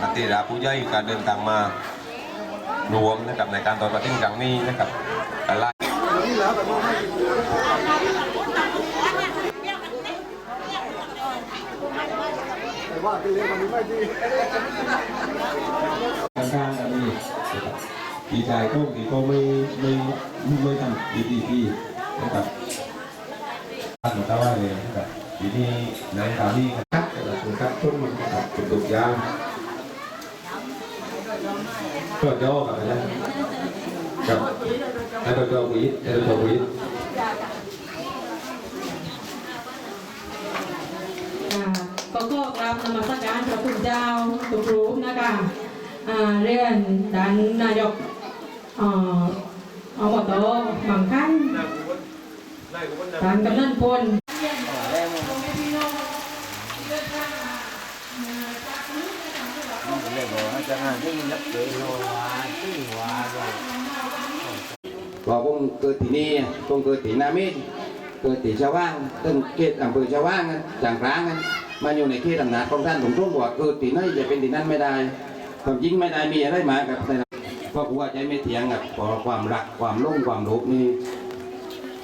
นะครับนักเตะผู้ใหญ่การเดินทางมารวมนะครับในการต่อประติ้งครั้งนี้นะครับแต่ละข้างๆอันนี้ดีใจก็ดีก็ไม่ไม่ไม่ทำดีดีดีนะครับท่านก็ว่าเลยนะครับทีนี้นายสามีครับแต่คุณครับต้นมันครับตุกตุกยาง ก็ย่อกับอะไรกับไอ้ตัวตัววีไอ้ตัวตัววีอ่าก็ก็กราบนมัสการพระคุณเจ้าทุกรูปนะคะเรียนด้านนายกอบตบางขั้นด้านกำนันพลพ อผมเกิดที่นี่ผมเกิดที่นามินเกิดที่ชาวบ้านต้นเขตอำเภอชาวบ้านนั้นจางกลางกันมาอยู่ในเขตอำนาจของท่านผมต้องบอกว่าเกิดที่ไหนจะเป็นที่นั่นไม่ได้ความจริงไม่ได้มีอะไรมากับในเพราะว่าใจไม่เถียงกับความรักความลุ่งความรู้นี่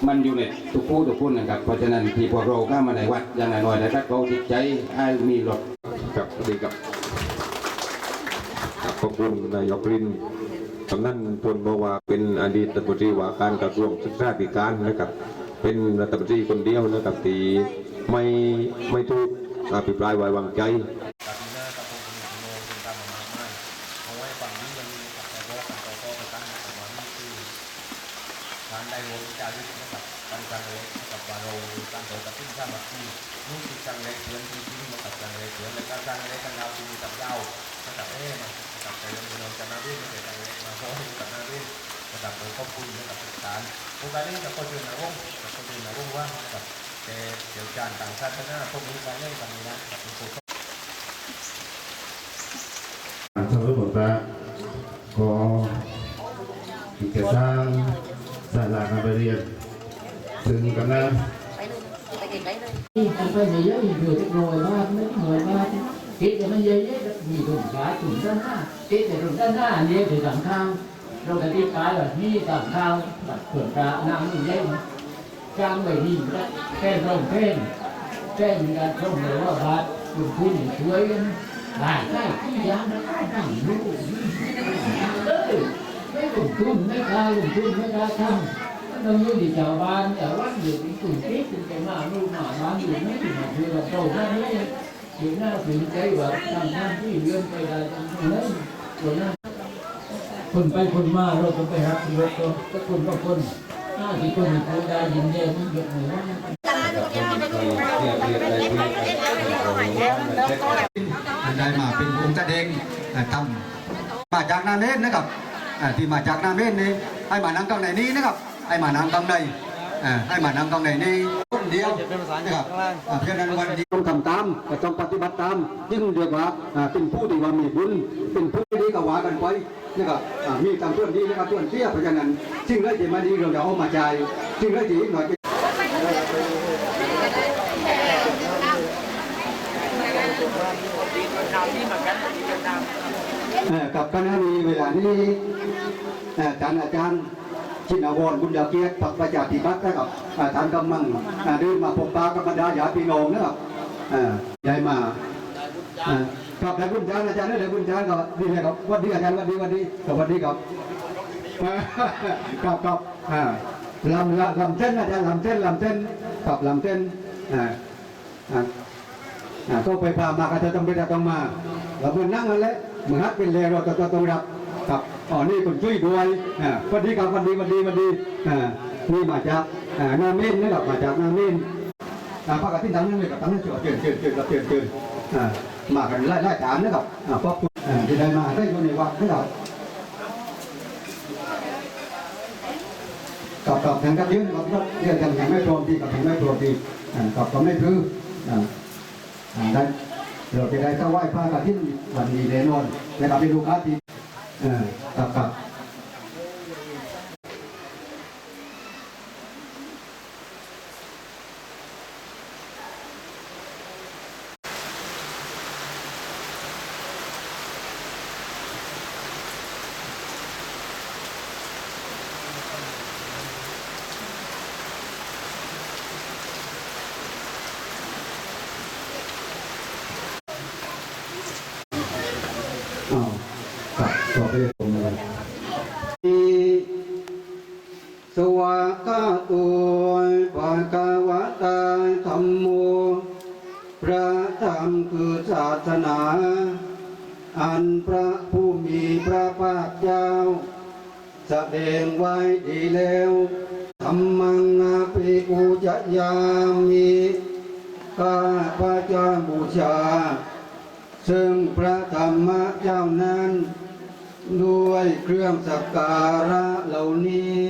มันอยู่ในทุกผู้ทุกคนนะครับ เพราะฉะนั้นที่พวกเราเข้ามาในวัดอย่างน้อยนะครับเขาจิตใจให้มีหลดกับดีกับ ขอบคุณนายกรินสำนันพลบาว่าเป็นอดีตรัฐมนตรีว่าการกระทรวงศึกษาธิการนะครับ เป็นรัฐมนตรีคนเดียวนะครับที่ไม่ไม่ถูกอภิปรายไว้วางใจ การได้รวมจารึกนะครับการการเล็กนะครับว่าเราการต่อยประติ้งสามัคคีนู่นคือจังเลยเพื่อนที่ที่นะครับจังเลยเพื่อนและการจังเลยกันเราที่มีกับเรานะครับเอ๊ะนะครับแต่ยังมีน้องจันนาวินไม่ใช่จังเลยมาเพราะว่ากับนาวินนะครับผมขอบคุณนะครับทุกท่านผู้การนี้กับคนเดินนะวงกับคนเดินนะวงว่านะครับแต่เดี๋ยวจานต่างชาติหน้าพวกนี้การเล่นกันนี้นะกับคุณครู ทางสมุทรปราก็กิจสร้างศาลาการประเรียนถึงกันนะ นี่ทำไปเยอะอยู่ที่รอยบ้านไม่รอยบ้านคิดแต่มันเยอะๆมีถุงขาถุงด้านหน้าคิดแต่ถุงด้านหน้าเนี่ยถือต่างข้างเราจะที่ปลายแบบนี้ต่างข้างแบบเปิดตาน้ำมันเย็นกลางใบนี้แค่ร่มแค่แค่มีการร่มเลยว่าบาทลงทุนช่วยกันได้ใช่ที่ยามนั่งรู้เออไม่ลงทุนไม่กล้าลงทุนไม่กล้าทำ เราอยู่ที่ชาวบ้านแต่ว่าอยู่ที่กรุงเทพถึงจะมาลูกมาบ้านอยู่ไม่ถึงมาคือเราโตหน้านี้ถึงหน้าถึงใจว่าทำหน้าที่เลื่อนไปได้ตรงนั้นส่วนนั้นคนไปคนมาเราก็ไปรับรถก็ก็คนก็คนหน้าที่คนคนได้ยินเดียวมันหยดหน่อยว่าได้มาเป็นองค์แสดงทำมาจากนาเมนนะครับที่มาจากนาเมนนี่ให้มานั่งตรงไหนนี้นะครับ ให้มานั่งตรงไหนอ่าให้มานั่งตรงไหนนี่คนเดียวนะครับอ่าเพราะฉะนั้นวันนี้ต้องทำตามก็ต้องปฏิบัติตามยิ่งเรียกว่าอ่าเป็นผู้ที่ว่ามีบุญเป็นผู้ที่ดีก็ว่ากันไปนะครับอ่ามีตามเพื่อนดีนะครับเพื่อนเสียเพราะฉะนั้นสิ่งใดที่มาดีเราจะเอามาใจายสิ่งใดที่อีกหน่อยเอ่อกับคณะนี้เวลานี้เอ่อท่านอาจารย์ ชินวรบุญญาเกียรติพรรคประชาธิปัตย์นะครับอ่าท่านกำลังอ่าเดินมาพบปะกับบรรดาญาติพี่น้องนะครับอ่าได้มาครับได้บุญจานอาจารย์ได้บุญจานก็ดีเลยครับวัสดีอาจารย์วัสดีวัสดีสวัสดีครับครับครับลำลำลำเส้นอาจารย์ลำเส้นลำเส้นขับลำเส้นอ่าอ่าก็ไปพามาก็จะต้องไปจะต้องมาเราเมื่อนั่งนั่นแหละเหมือนฮัดเป็นเลเราจะต้องรับ ครับอ๋อนี่คนช่วยด้วยอ่าวัสดีครับวัสดีวัสดีวัสดีอ่านี่มาจากอ่านาเมนนะครับมาจากนาเมนอ่าพระกฐินทั้งนั้นเลยกับทั้งนั้นเชิญเชิญเชิญครับเชิญเชิญอ่ามากันไล่ไล่ตามนะครับอ่าขอบคุณอ่าที่ได้มาได้อยู่ในวัดนะครับกับกับทางกับยืนกับเรื่องกันแข่งไม่พร้อมดีกับแข่งไม่พร้อมดีอ่ากับก็ไม่คืออ่าอ่าได้เราจะได้เข้าไหว้พระกับที่วันนี้แน่นอนและกับไปดูอาทิตย์อ่ บกับ อ้าวกับต่อไปเลยผมเลยสวากาโตภะคะวะ ตาธัมโม พระธรรมคือศาสนา อันพระผู้มีพระภาคเจ้าแสดงไว้ดีแล้วธรรมังอาภิปูจยามิข้าพระเจ้าบูชา ซึ่งพระธรรมเจ้านั้น ด้วยเครื่องสักการะเหล่านี้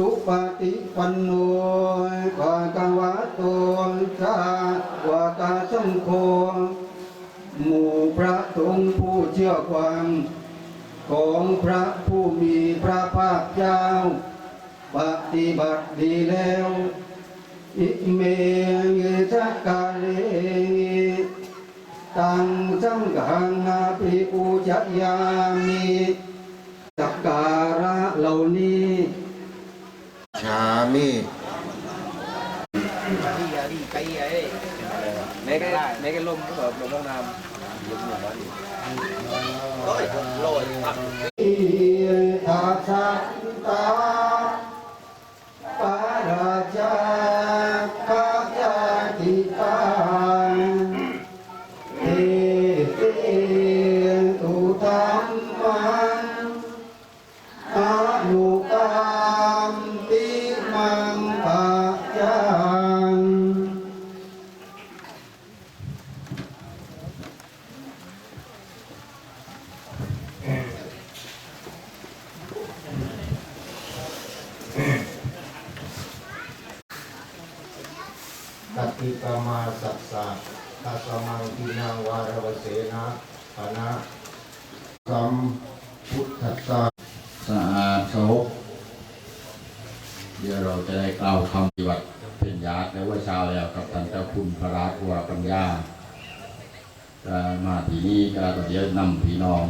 สุปฏิปันโนภะคะวะโตสาวกสังโฆหมู่พระสงฆ์ผู้เชื่อฟังของพระผู้มีพระภาคเจ้า ปฏิบัติดีแล้ว อิเมยิสักกาเลตังสังฆังอาภิปูชยามิสักการะเหล่านี้ นี่ที่อะที่ไกลไอ้เมกเมลมก็แบบลมต้องน้ำลมหน่อย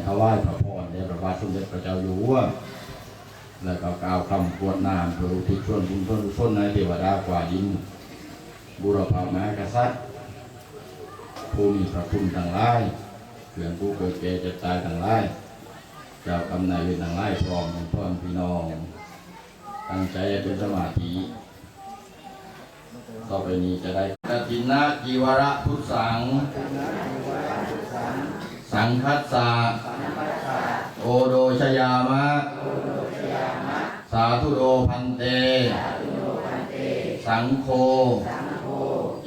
ถวายพระพรในพระบาทสมเด็จพระเจ้าอยู่หัวแล้วก็กล่าวคำกวดน้ำเพื่ออุทิศส่วนบุญส่วนกุศลในเทวดากว่าดิน บุรพามหากษัตริย์ผู้มีพระคุณทั้งหลายเพื่อนผู้เกิดแก่จ็บตายทั้งหลายเจ้ากำนายเวรทั้งหลายพร้อมเป็นพ่อพี่น้องตั้งใจเป็นสมาธิต่อไปนี้จะได้กฐินะจีวระพุทธัง สังคัสสะ โอโดชยามะ สาธุโดพันเต สังโฆ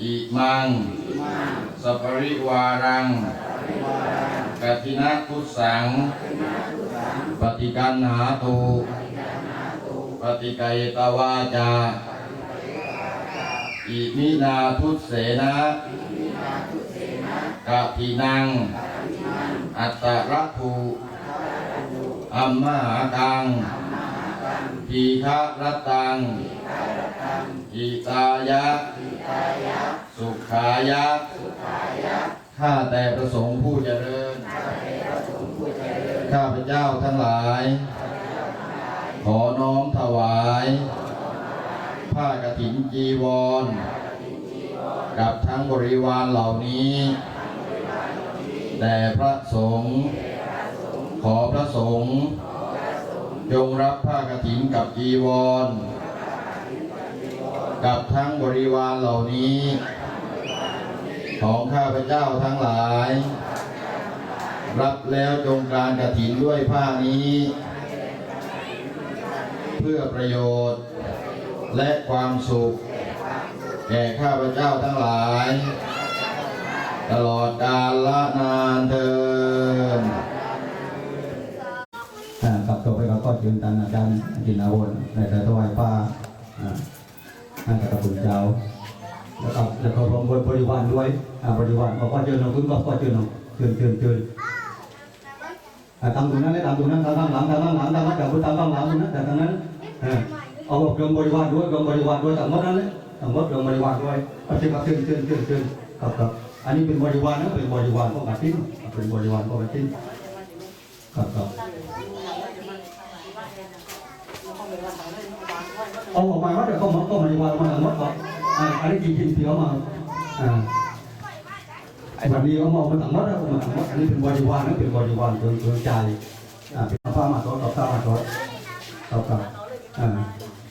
อิมังสปริวารังกฐินะพุทธัง ปฏิกันหาตุ ปฏิกัยตวาจา อิมินาทุเสนะกะทินัง อัตตะรัภู อัมมหากังทีฆะรัตตังอิตายะ สุขายะ ข้าแต่ประสงค์ผู้เจริญ ข้าพเจ้าทั้งหลาย ขอน้อมถวาย ผ้ากฐินจีวร กับทั้งบริวารเหล่านี้แด่พระสงฆ์ ขอพระสงฆ์จงรับผ้ากฐินกับจีวร กับทั้งบริวารเหล่านี้ ของข้าพเจ้าทั้งหลาย รับแล้วจงการกระถินด้วยผ้านี้ เพื่อประโยชน์ และความสุข แก่ข้าพเจ้าทั้งหลาย ตลอดกาลละนานเทินอ่ากับตัวไปกับก็เชิญท่านอาจารย์จินอาวนในแต่ถวายป้าอ่าให้กับพระคุณเจ้าแล้วก็แล้วก็รวมบริวารด้วยอ่าบริวารบอกว่าเชิญน้องคุณก็ก็เชิญน้องเชิญเชิญเชิญอ่ตามตรงนั้นเลยตามตรงนั้นตามข้างหลังตามข้างหลังตามมาจากพุทธตามข้างหลังนะแต่ทางนั้นเออเอาบอกรวมบริวารด้วยรวมบริวารด้วยต่างหมดนั้นเลยต่างหมดรวมบริวารด้วยเอาเชิญครับเชิญเชิญเชิญเชิญครับครับอันนี้เป็นบริวารนะเป็นบริวารของกฐินเป็นบริวารของกฐินครับครับ เอาออกมาว่าเดี๋ยวก็มาก็มาดีกว่ามาหมดก่อนอ่าอันนี้จริงๆที่เขามาอ่าวันนี้เขามามาถังมดแล้วมาถังมดอันนี้เป็นบริวารนะเป็นบริวารเกินเกินใจอ่าเป็นผ้ามาตัวต่อผ้ามาตัวต่อกับอ่า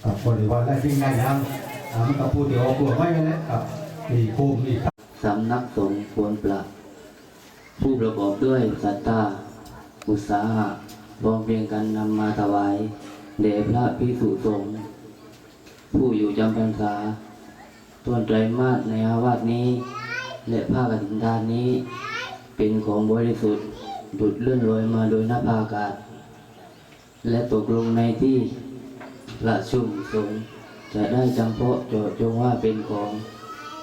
กับบริวารและสิ่งใดอย่างอ่ามันก็พูดเดี๋ยวเอาตัวไว้กันแหละกับมีโคมมีสำนักสงฆ์ควรปรับผู้ประกอบด้วยศรัทธาอุตสาหะพร้อมเพียงกันนำมาถวาย แด่พระพิสุสงฆ์ผู้อยู่จำพรรษาต้นไตรมาสในอาวาสนี้ และผ้ากฐินทานนี้ เป็นของบริสุทธิ์ดุดเลื่อนลอยมาโดยหน้าภาอากาศ และตกลงในที่ประชุมสงฆ์จะได้จำเพาะเจาะจงว่าเป็นของ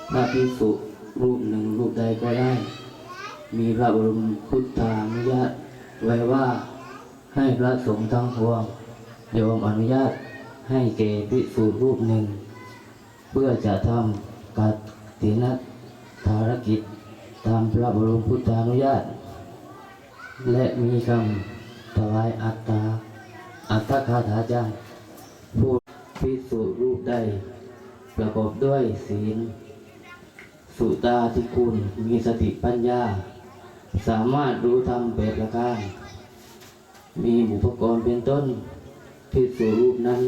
พระภิกษุรูปหนึ่งรูปใดก็ได้ มีพระบรมพุทธานุญาตไว้ว่าให้พระสงฆ์ทั้งพวง ยอมอนุญาตให้แก่ภิกษุรูปหนึ่ง เพื่อจะทำกัตตินภารกิจตามพระบรมพุทธานุญาต และมีคำถวายอัตตา อัตตคาถาจารย์ผู้ภิกษุรูปใด ประกอบด้วยศีล สุตาธิคุณมีสติปัญญา สามารถรู้ธรรมแปดประการมีบุพกรณ์เป็นต้น พิสูรูปนั้น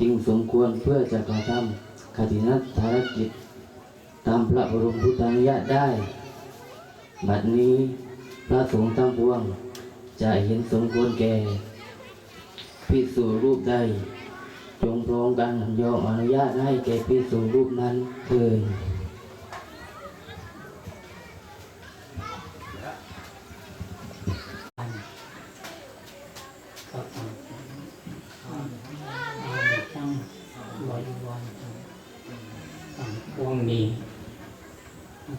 จึงสมควรเพื่อจะกระทำคตินัตภารกิจ ตามพระบรมพุทธานุญาตได้ บัดนี้พระสงฆ์ทั้งปวงจะเห็นสมควรแก่พิสูรูปใดจงพร้อมกันยอมอนุญาตให้แก่พิสูรูปนั้นเถิด พวงนี้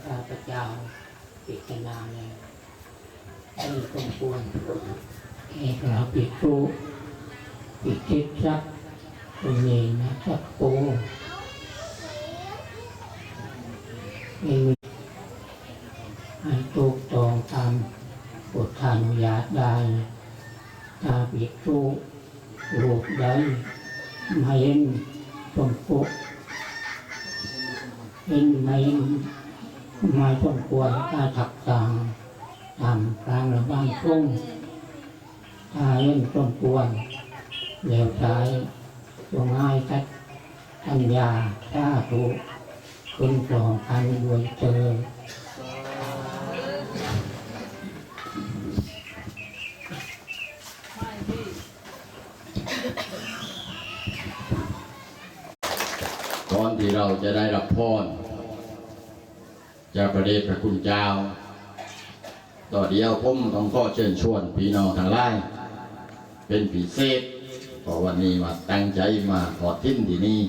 ข้าพเจ้าปิจนาแล้วไม่สมควรให้เราปิดรู้ปิดคิดสักตรงนี้นะสักโปให้มีให้ถูกต้องตามบทานุญาตได้ ถ้าปิดรูปรูปใดไม่เห็นสมควรเห็นไม่เห็นไม่สมควรถ้าถักต่างตามกลางระบ้างช่วงถ้าเห็นสมควรแล้วใช้จงให้ทัดทัญ ญาถ้าถูกคุณสองพันดวยเจอก่อนที่เราจะได้รับพรจากพระเดชพระคุณเจ้า ต่อเดียวผมต้องขอเชิญชวนพี่น้องทั้งหลายเป็นพิเศษเพราะวันนี้มาตั้งใจมาขอทิ้นที่นี่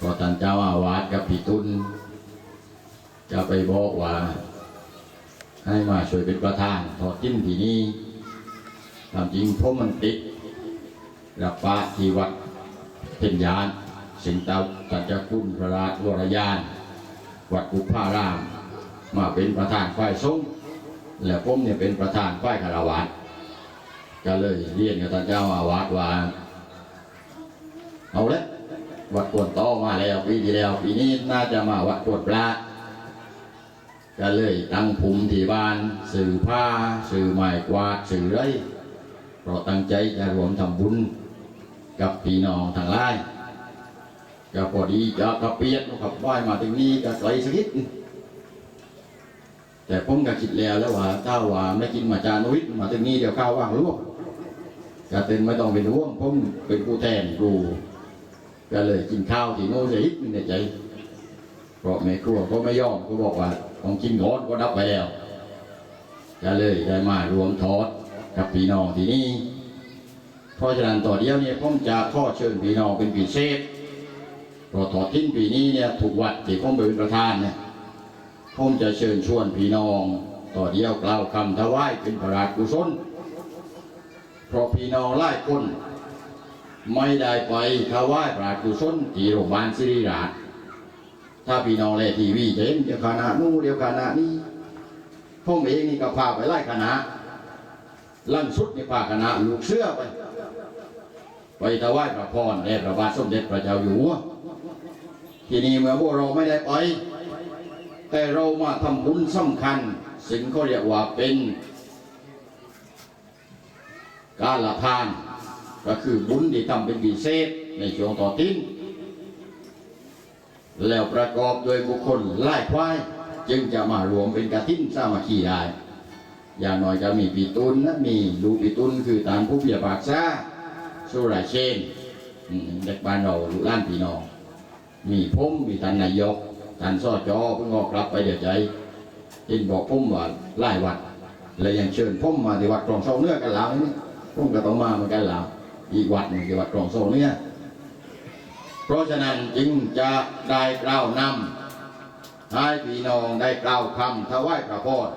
พราะท่านเจ้าอาวาสกับพี่ตุนจะไปบอกว่า ให้มาช่วยเป็นประธานทอดทิ้นที่นี่ตามจริงผมมันติดรับปะที่วัดเป็นยานสิงเตาตัจคุณพระราชวรยาน วัดกุพาราม มาเป็นประธานฝ่ายสงฆ์และผมเนี่ยเป็นประธานฝ่ายคารวะก็เลยเรียนกับท่านเจ้าอาวาสว่าเอาละ วัดกวนโตอมาแล้วปีที่แล้วปีนี้น่าจะมาวัดกวนปลาก็เลยตั้งภูมิที่บ้านสื่อผ้าสื่อไม้กวาดสื่อไรเพราะตั้งใจจะรวมทำบุญกับพี่น้องทั้งหลายก็พอดีจะกระเปียดนะครับว่ายมาถึงนี้ก็ไกลสักนิดแต่ผมก็คิดแล้วแล้วว่าถ้าว่าไม่กินมาจานุวิทย์มาถึงนี้เดี๋ยวข้าวว่างลวกก็เต็นไม่ต้องเป็นห่วงผมเป็นผู้แทนครู ก็เลยกินข้าวที่โน่นจะฮิตในใจเพราะแม่ครัวก็ไม่ยอมก็บอกว่าของกินร้อนก็ดับไปแล้วก็เลยได้มารวมทอดกับพี่น้องที่นี่เพราะฉะนั้นต่อเดียวเนี่ยผมจะข้อเชิญพี่น้องเป็นพิเศษเพราะทอดทิ้นปีนี้เนี่ยถูกวัดที่ผมเป็นประธานเนี่ยผมจะเชิญชวนพี่น้องต่อเดียวกล่าวคำถวายเป็นพระราชกุศลเพราะพี่น้องหลายคน ไม่ได้ไปถวายพระราชกุศลที่โรงพยาบาลศิริราช ถ้าพี่น้องแลทีวีเห็นเดี๋ยวคณะนู้เดี๋ยวคณะนี้ผมเองนี่ก็พาไปไล่คณะลั่นสุดนี่พาคณะลูกเสื้อไป ไปถวายพระพรแด่พระบาทสมเด็จพระเจ้าอยู่หัวทีนี้เมื่อพวกเราไม่ได้ไป แต่เรามาทำบุญสำคัญ สิ่งเขาเรียกว่าเป็น การละทาน ก็คือบุญที่ทำเป็นพิเศษในช่วงต่อทิ้นแล้วประกอบโดวยบุคคลไล่ควาย จึงจะมารวมเป็นกระทิ้นสามัคคีได้อย่างน้อยจะมีปีตุนนะมีลูปีตุนคือตามผู้เบียปากซาสุราเชนเด็กบ้านเราลูกล้านพี่น้อง มีผมมีท่านนายกท่านสอจอเพิ่งออกกลับไปเดี๋ยวใจยินบอกผมว่าไล่วัด และยังเชิญผมมาที่วัดกรองโซเนื้อกันแล้วนี่ผมก็ต้องมาเหมือนกันแล้ว อีกวัดหนึ่งที่วัดกรองโซเนื้อเพราะฉะนั้นจึงจะได้กล่าวนำให้พี่น้องได้กล่าวคำถวายพระพร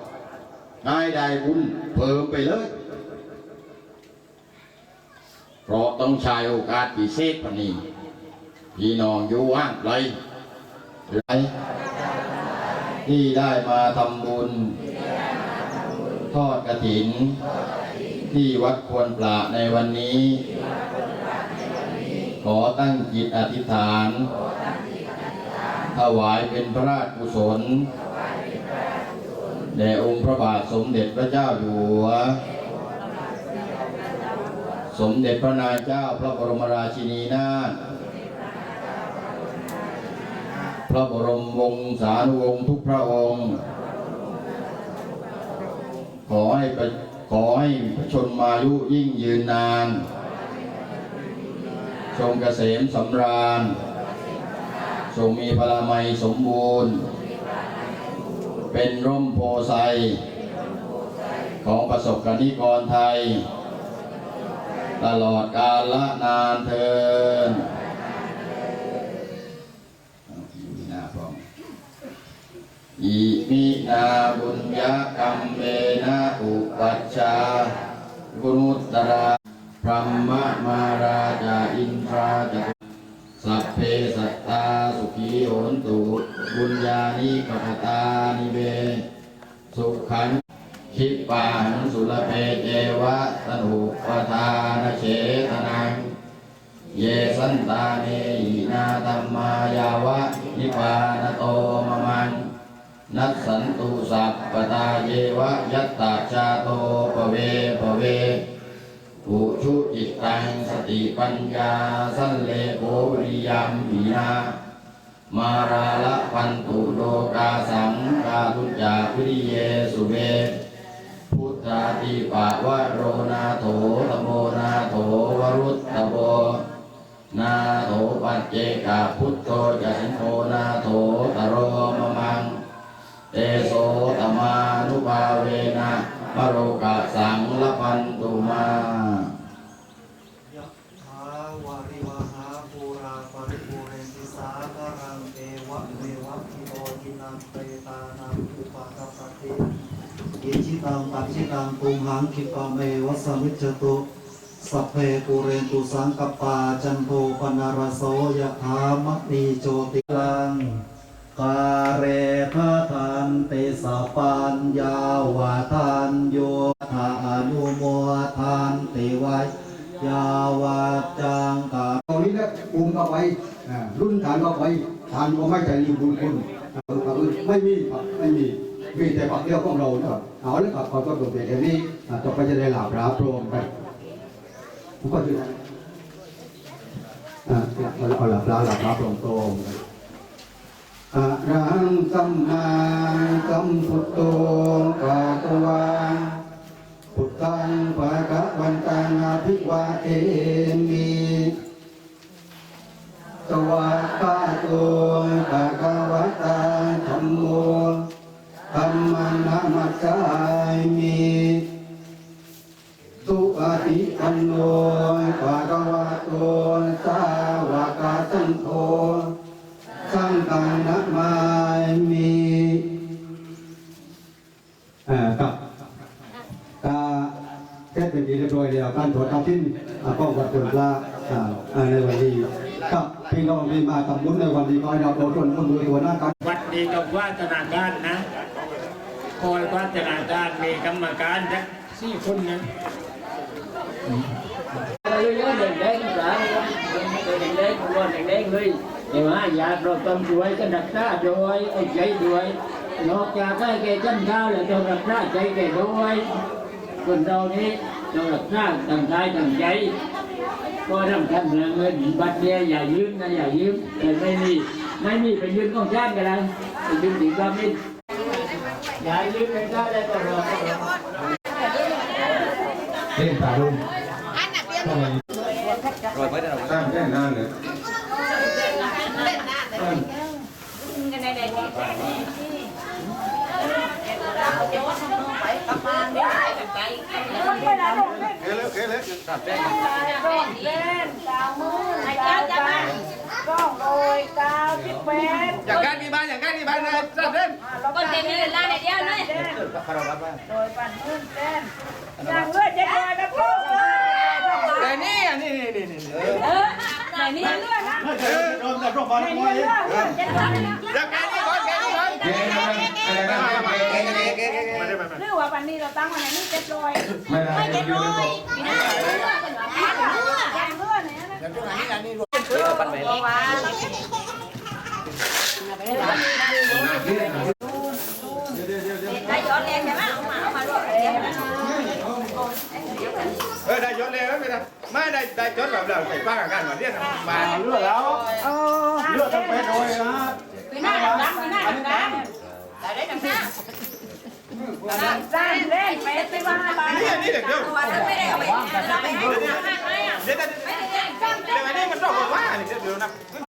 ให้ได้บุญเพิ่มไปเลย เพราะต้องใช้โอกาสพิเศษพนีพี่น้องอยู่ว่างไกลไรที่ได้มาทำบุญ ทอดกระถิน ที่วัดควรปลาในวันนี้ ขอตั้งจิตอธิษฐาน ถวายเป็นพระราชกุศลแด่องค์พระบาทสมเด็จพระเจ้าอยู่หัว สมเด็จพระนายเจ้าพระบรมราชินีนาถ พระบรมวงศานุวงศ์ทุกพระองค์ ขอให้ประ ขอให้พระชนมายุยิ่งยืนนาน ทรงเกษมสำราญ ทรงมีพลามัยสมบูรณ์ เป็นร่มโพไซของประสบกนิกรไทย ตลอดกาลละนานเทินอิมินาบุญญกรรมเมนะอุ ปัชฌากุนุตตราพรหมมาราจาอินทราจตุสัพเพสัตตาสุขีโหนตุบุญญาณิกัปตานิเวสุขันคิปาหังสุรเพเจวะตนุปทานเฉตนัง เยสันตาเนหินาธรรมายาวะนิพพานโตมะมัง นัสสันตุสัพปตาเยวะยัตตาชาโตปเวปเวปุชุจิตตังสติปัญญาสันเลโกริยัมปีนามาราละพันตุโลกาสังกาลุจาวิริเยสุเวพุทธาติปะวะโรนาโถตโมนาโถวรุตตโบนาโถปัจเจกาพุทโธจะสิงโฆนาโถตโรม เตโสตมานุภาเวนะมโรกะสังละพันตุมายะถาวาริวหาปูราปริปูเรนติสาคารังเอวะเมวะอิโตทินังเปตานังอุปาทปฏิอิจิตังปัจจิตังตุมหังคิปะเมวะสมิจจตุสัพเพปูเรนตุสังกปาจันโทปนารโสยะถามณีโจติลัง กาเรทะทันติสปัญญาวาทานโยธาอนุโมทานติว้ยยาวาจังกาตอนนี้นะอุ้มก็ไปรุ่นฐานก็ไปฐานก็ไม่ใจรีบุญคุณไม่มีครับไม่มีมีแต่ปักเดียวของเรานะเอาเลยครับขอต้อนรับเด็กนี้ต่อไปจะได้หลาบราโปรมไปผมก็จะอ่าเอาหลับตาหลับตาตรงๆ อะระหังสัมมาสัมพุทโธภะคะวาพุทธังภะคะวันตังอภิวาเทมิสวากขาโตภะคะวะตาธัมโมธัมมังนามัสสา ที่เรียบร้อยแล้วการตรวจทำทิ้นป้องกันตัวปลาอ่าอ่าในวันนี้ครับพี่น้องที่มาทำบุญในวันนี้ก็ให้เราโดนคนมือตัวหน้ากันวัดดีกับว่าธนาการนะคอยว่าธนาการมีกรรมการสักสี่คนนะเยอะๆเด็กๆสาวเด็กๆคนเด็กๆเลยเห็นไหมอยากเราต้องช่วยกันรักษาด้วยไอ้ใจด้วยนอกจากให้แกจำข้าวแล้วต้องรักษาใจแกด้วยคนเรานี้ ต้องรักษาตั้งใจตั้งใจ ก็ทำกันเงินบัตรเนี่ยอย่ายืมนะอย่ายืมแต่ไม่มีไม่มีไปยืมของชาติกันเลยไปยืมดีกว่ามิตรอย่ายืมเป็นชาติได้ก็รอก็รอเล่นตาลุงทำไมตั้งแค่นานเลย อย่างการมีบ้านอย่างการมีบ้านนะจับเล่น con tiền đi là này đeo này แต่นี่อะนี่นี่นี่นี่ này đi โดนแต่ร่มบอลมวยอย่างการนี่ก่อนแกนี่ก่อน เจ๊นะอะไรนะเจ๊เจ๊เจ๊มาได้มาหรือว่าวันนี้เราตั้งวันนี้เจ็ดร้อยไม่ได้ไม่ได้ปีหน้าเพื่อนกันหรอแกงเพื่อนเนี่ยได้ย้อนแรงใช่ไหมเอามาเอามาด้วยเออได้ยศเลยไม่ได้ไม่ได้ได้ยศแบบเราใส่ป้ากันมาเนี่ยมาเลือกแล้วเลือกต้องไปโดยนะปีหน้าดังปีหน้าดังได้ได้ดังหน้า สร้างเล่นไปไปว่าไปนี่นี่เด็กเดียวว่าไม่ได้เอาไปเอาไปให้ทำให้อะเดี๋ยวเดี๋ยวไม่ได้สร้างเดี๋ยวอันนี้มันต้องบอกว่าเดี๋ยวเดี๋ยวนะ